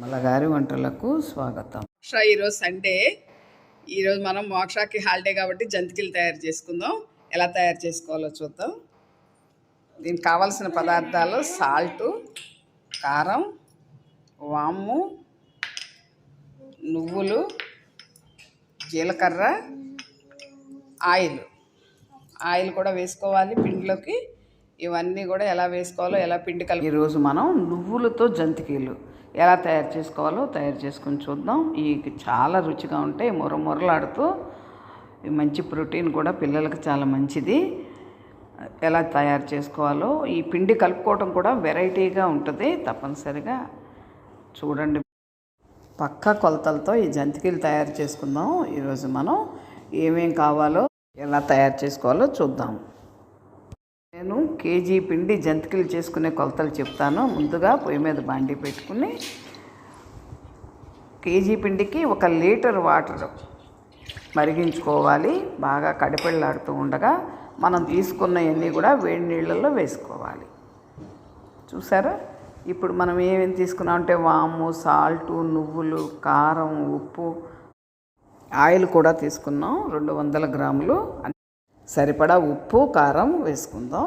మల్లగారి వంటలకు స్వాగతం. మోక్ష ఈరోజు సండే. ఈరోజు మనం మోక్షకి హాలిడే కాబట్టి జంతికలు తయారు చేసుకుందాం. ఎలా తయారు చేసుకోవాలో చూద్దాం. దీనికి కావాల్సిన పదార్థాలు సాల్టు కారం వాము నువ్వులు జీలకర్ర ఆయిల్. ఆయిల్ కూడా వేసుకోవాలి పిండిలోకి. ఇవన్నీ కూడా ఎలా వేసుకోవాలో ఎలా పిండి కలిపి ఈరోజు మనం నువ్వులతో జంతికీలు ఎలా తయారు చేసుకోవాలో తయారు చేసుకొని చూద్దాం. ఇవి చాలా రుచిగా ఉంటాయి. మొర మొరలాడుతూ ఈ మంచి ప్రోటీన్ కూడా పిల్లలకు చాలా మంచిది. ఎలా తయారు చేసుకోవాలో ఈ పిండి కలుపుకోవడం కూడా వెరైటీగా ఉంటుంది. తప్పనిసరిగా చూడండి. పక్క కొలతలతో ఈ జంతికలు తయారు చేసుకుందాం. ఈరోజు మనం ఏమేం కావాలో ఎలా తయారు చేసుకోవాలో చూద్దాం. నేను కేజీ పిండి జంతికలు చేసుకునే కొలతలు చెప్తాను. ముందుగా పొయ్యి మీద బాండి పెట్టుకుని కేజీ పిండికి ఒక లీటర్ వాటర్ మరిగించుకోవాలి. బాగా కడిపెళ్ళాడుతూ ఉండగా మనం తీసుకున్నవన్నీ కూడా వేడి నీళ్ళల్లో వేసుకోవాలి. చూసారా? ఇప్పుడు మనం ఏమేమి తీసుకున్నాం అంటే వాము సాల్టు నువ్వులు కారం ఉప్పు ఆయిల్ కూడా తీసుకున్నాం. రెండు వందల గ్రాములు. సరిపడా ఉప్పు కారం వేసుకుందాం.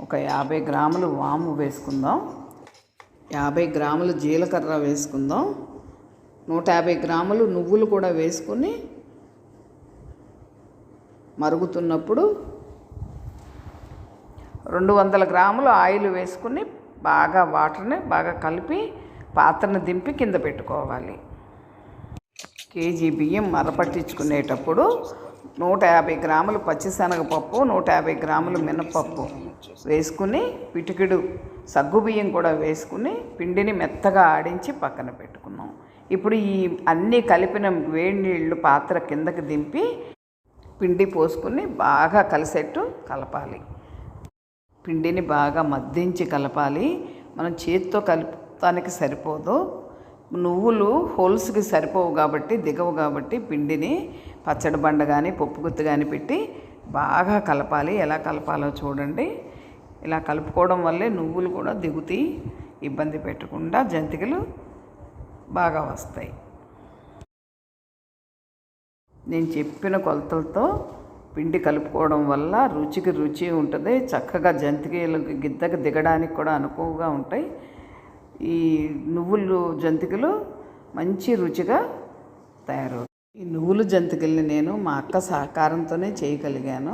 ఒక యాభై గ్రాములు వాము వేసుకుందాం. యాభై గ్రాములు జీలకర్ర వేసుకుందాం. నూట యాభై గ్రాములు నువ్వులు కూడా వేసుకుని మరుగుతున్నప్పుడు రెండు వందల గ్రాములు ఆయిల్ వేసుకుని బాగా వాటర్ని బాగా కలిపి పాత్రను దింపి కింద పెట్టుకోవాలి. కేజీ బియ్యం మరపట్టించుకునేటప్పుడు నూట యాభై గ్రాములు పచ్చిశనగపప్పు నూట యాభై గ్రాములు మినపప్పు వేసుకుని పిటికిడు సగ్గు బియ్యం కూడా వేసుకుని పిండిని మెత్తగా ఆడించి పక్కన పెట్టుకున్నాం. ఇప్పుడు ఈ అన్నీ కలిపిన వేడి నీళ్ళు పాత్ర కిందకి దింపి పిండి పోసుకుని బాగా కలిసేట్టు కలపాలి. పిండిని బాగా మద్దించి కలపాలి. మనం చేతితో కలుపుతానికి సరిపోదు. నువ్వులు హోల్స్కి సరిపోవు కాబట్టి దిగవు కాబట్టి పిండిని పచ్చడి బండ కానీ పప్పు గుత్తి కానీ పెట్టి బాగా కలపాలి. ఎలా కలపాలో చూడండి. ఇలా కలుపుకోవడం వల్లే నువ్వులు కూడా దిగుతాయి ఇబ్బంది పెట్టకుండా జంతికలు బాగా వస్తాయి. నేను చెప్పిన కొలతలతో పిండి కలుపుకోవడం వల్ల రుచికి రుచి ఉంటుంది. చక్కగా జంతికలకు గిద్దకు దిగడానికి కూడా అనుకువగా ఉంటాయి. ఈ నువ్వులు జంతికలు మంచి రుచిగా తయారవుతాయి. ఈ నువ్వులు జంతికల్ని నేను మా అక్క సహకారంతోనే చేయగలిగాను.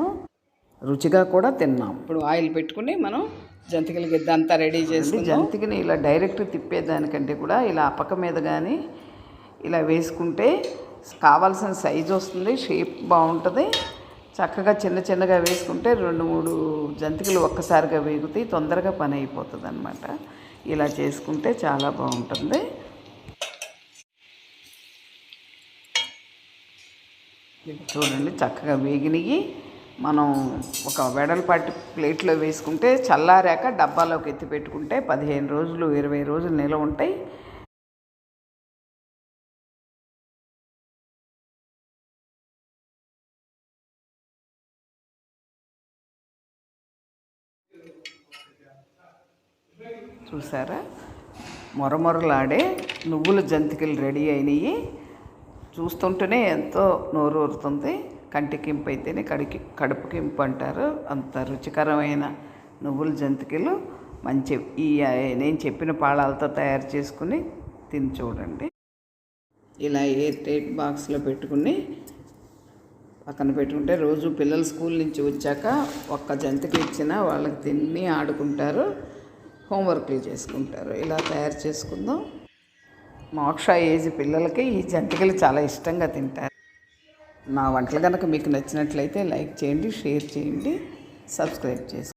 రుచిగా కూడా తిన్నాం. ఇప్పుడు ఆయిల్ పెట్టుకుని మనం జంతికల గిద్ద అంతా రెడీ చేసి జంతికని ఇలా డైరెక్ట్ తిప్పేదానికంటే కూడా ఇలా అపక మీద కానీ ఇలా వేసుకుంటే కావాల్సిన సైజు వస్తుంది షేప్ బాగుంటుంది. చక్కగా చిన్న చిన్నగా వేసుకుంటే రెండు మూడు జంతికలు ఒక్కసారిగా వేగుతాయి తొందరగా పని అయిపోతుంది అనమాట ఇలా చేసుకుంటే చాలా బాగుంటుంది. చూడండి చక్కగా వేగినవి మనం ఒక వెడల్పాటి ప్లేట్లో వేసుకుంటే చల్లారాక డబ్బాలోకి ఎత్తి పెట్టుకుంటే పదిహేను రోజులు ఇరవై రోజులు నిలవ ఉంటాయి. చూసారా? మొరమొరలాడే నువ్వుల జంతికలు రెడీ అయినాయి. చూస్తుంటేనే ఎంతో నోరు ఊరుతుంది కంటికింపు అయితేనే కడికి కడుపుకింపు అంటారు అంత రుచికరమైన నువ్వుల జంతికలు మంచి ఈ నేను చెప్పిన పాళాలతో తయారు చేసుకుని తిని చూడండి. ఇలా ఎయిర్ టైట్ బాక్స్లో పెట్టుకుని పక్కన పెట్టుకుంటే రోజు పిల్లలు స్కూల్ నుంచి వచ్చాక ఒక్క జంతికి ఇచ్చినా వాళ్ళకి తిని ఆడుకుంటారు. హోంవర్క్లు చేసుకుంటారు. ఇలా తయారు చేసుకుందాం. మోక్ష ఏజ్ పిల్లలకి ఈ జంతికలు చాలా ఇష్టంగా తింటారు. నా వంటలు కనుక మీకు నచ్చినట్లయితే లైక్ చేయండి షేర్ చేయండి సబ్స్క్రైబ్ చేసుకోండి.